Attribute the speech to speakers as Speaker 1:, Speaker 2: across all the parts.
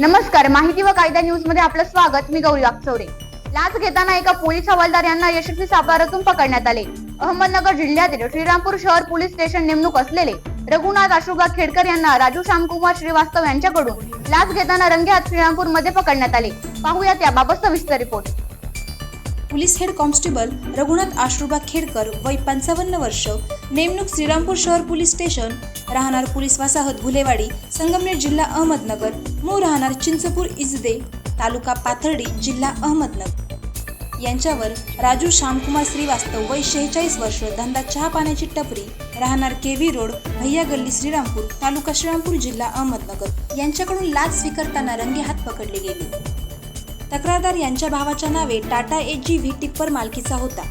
Speaker 1: नमस्कार माहिती व कायदा न्यूजमध्ये आपलं स्वागत. मी गौरी वागचौरे लाच घेताना एका पोलीस हवालदार यांना यशस्वी सापळातून पकडण्यात आले. अहमदनगर जिल्ह्यातील श्रीरामपूर शहर पोलीस स्टेशन नेमणूक असलेले रघुनाथ अशोकबा खेडकर यांना राजू श्यामकुमार श्रीवास्तव यांच्याकडून लाच घेताना रंगेहात श्रीरामपूरमध्ये पकडण्यात आले. पाहूया त्याबाबत सविस्तर report
Speaker 2: police head constable Raghunath Ashruba Khedkar वय पंचावन्न वर्ष नेमणूक श्रीरामपूर शहर पोलीस स्टेशन राहणार पोलीस वसाहत भुलेवाडी संगमनेर जिल्हा अहमदनगर मूळ राहणार चिंचपूर इजदे तालुका पाथर्डी जिल्हा अहमदनगर. यांच्यावर राजू श्यामकुमार श्रीवास्तव वय शेहेचाळीस वर्ष धंदा चहा पाण्याची टपरी राहणार केव्ही रोड भैया गल्ली श्रीरामपूर तालुका श्रीरामपूर जिल्हा अहमदनगर. यांच्याकडून लाच स्वीकारताना रंगे हात पकडले गेले. तक्रारदार यांच्या भावाच्या नावे Tata H G V tipper मालकीचा होता.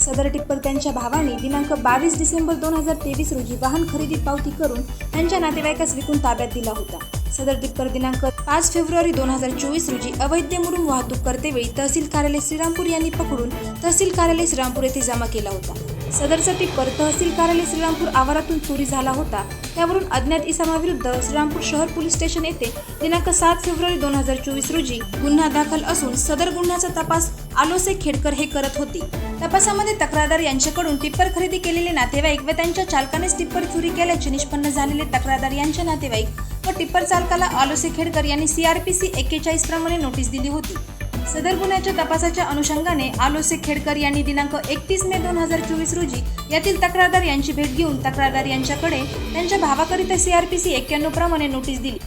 Speaker 2: सदर टिप्पर त्यांच्या भावाने दिनांक बावीस डिसेंबर दोन हजार तेवीस रोजी वाहन खरेदी पावती करून त्यांच्या नातेवाईकास विकून ताब्यात दिला होता. सदर टिप्पर दिनांक पाच फेब्रुवारी दोन हजार चोवीस रोजी अवैध म्हणून वाहतूक करतेवेळी तहसील कार्यालय श्रीरामपूर यांनी पकडून तहसील कार्यालय श्रीरामपूर येथे जमा केला होता. सदरसाठी परतहसील तहसील कार्यालय श्रीरामपूर आवारातून चोरी झाला होता. त्यावरून अज्ञात इसमाविरुद्ध श्रीरामपूर शहर पोलीस स्टेशन येथे दिनांक सात फेब्रुवारी दोन हजार चोवीस रोजी गुन्हा दाखल असून सदर गुन्ह्याचा तपास आलोसे खेडकर हे करत होते. तपासामध्ये तक्रारदार यांच्याकडून टिप्पर खरेदी केलेले नातेवाईक व त्यांच्या चालकानेच टिप्पर चोरी केल्याचे निष्पन्न झालेले तक्रारदार यांचे नातेवाईक व टिप्पर चालकाला आलोसे खेडकर यांनी सीआरपीसी एक्केचाळीस प्रमाणे नोटीस दिली होती. सदर गुन्ह्याच्या तपासाच्या अनुषंगाने आलोसे खेडकर यांनी दिनांक एकतीस मे दोन हजार चोवीस रोजी यातील तक्रारदार यांची भेट घेऊन तक्रारदार यांच्याकडे त्यांच्या भावाकरिता सीआरपीसी एक्क्याण्णव प्रमाणे नोटीस दिली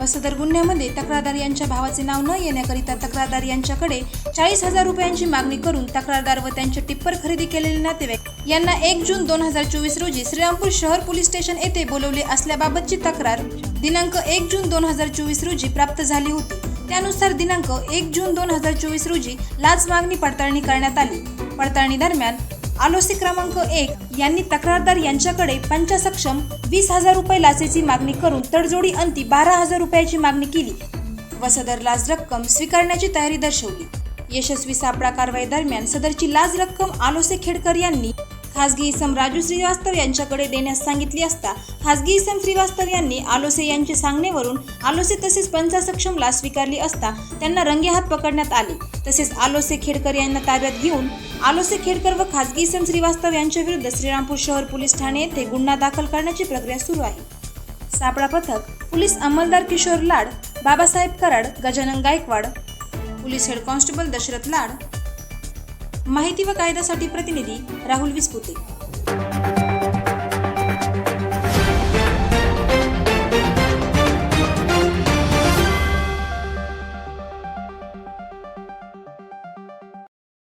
Speaker 2: व सदर गुन्ह्यामध्ये तक्रारदार यांच्या भावाचे नाव न येण्याकरिता तक्रारदार यांच्याकडे चाळीस हजार रुपयांची मागणी करून तक्रारदार व त्यांचे टिप्पर खरेदी केलेले नातेवाईक यांना एक जून दोन हजार चोवीस रोजी श्रीरामपूर शहर पोलीस स्टेशन येथे बोलवले असल्याबाबतची तक्रार दिनांक एक जून दोन हजार चोवीस रोजी प्राप्त झाली होती. त्यानुसार दिनांक एक जून दोन हजार चोवीस रोजी लाच मागणी पडताळणी करण्यात आली. पडताळणी दरम्यान आलोसी क्रमांक एक यांनी तक्रारदार यांच्याकडे पंचसक्षम वीस हजार रुपये लाचेची मागणी करून तडजोडी अंती बारा हजार रुपयाची मागणी केली व सदर लाच रक्कम स्वीकारण्याची तयारी दर्शवली. यशस्वी सापळा कारवाई दरम्यान सदरची लाच रक्कम आलोसे खेडकर यांनी खासगी इसम राजू श्रीवास्तव यांच्याकडे देण्यास सांगितली असता खासगी इसम श्रीवास्तव यांनी आलोसे यांचे सांगणेवरून आलोसे तसेच पंचा सक्षमला स्वीकारली असता त्यांना रंगेहात पकडण्यात आले. तसेच आलोसे खेडकर यांना ताब्यात घेऊन आलोसे खेडकर व खासगी इसम श्रीवास्तव यांच्या विरुद्ध श्रीरामपूर शहर पोलीस ठाणे येथे गुन्हा दाखल करण्याची प्रक्रिया सुरू आहे. सापळा पथक police अंमलदार Kishor Lad Babasaheb Karad Gajanan Gaikwad police head constable Dashrath Lad माहिती व कायद्यासाठी प्रतिनिधी राहुल विस्पुते.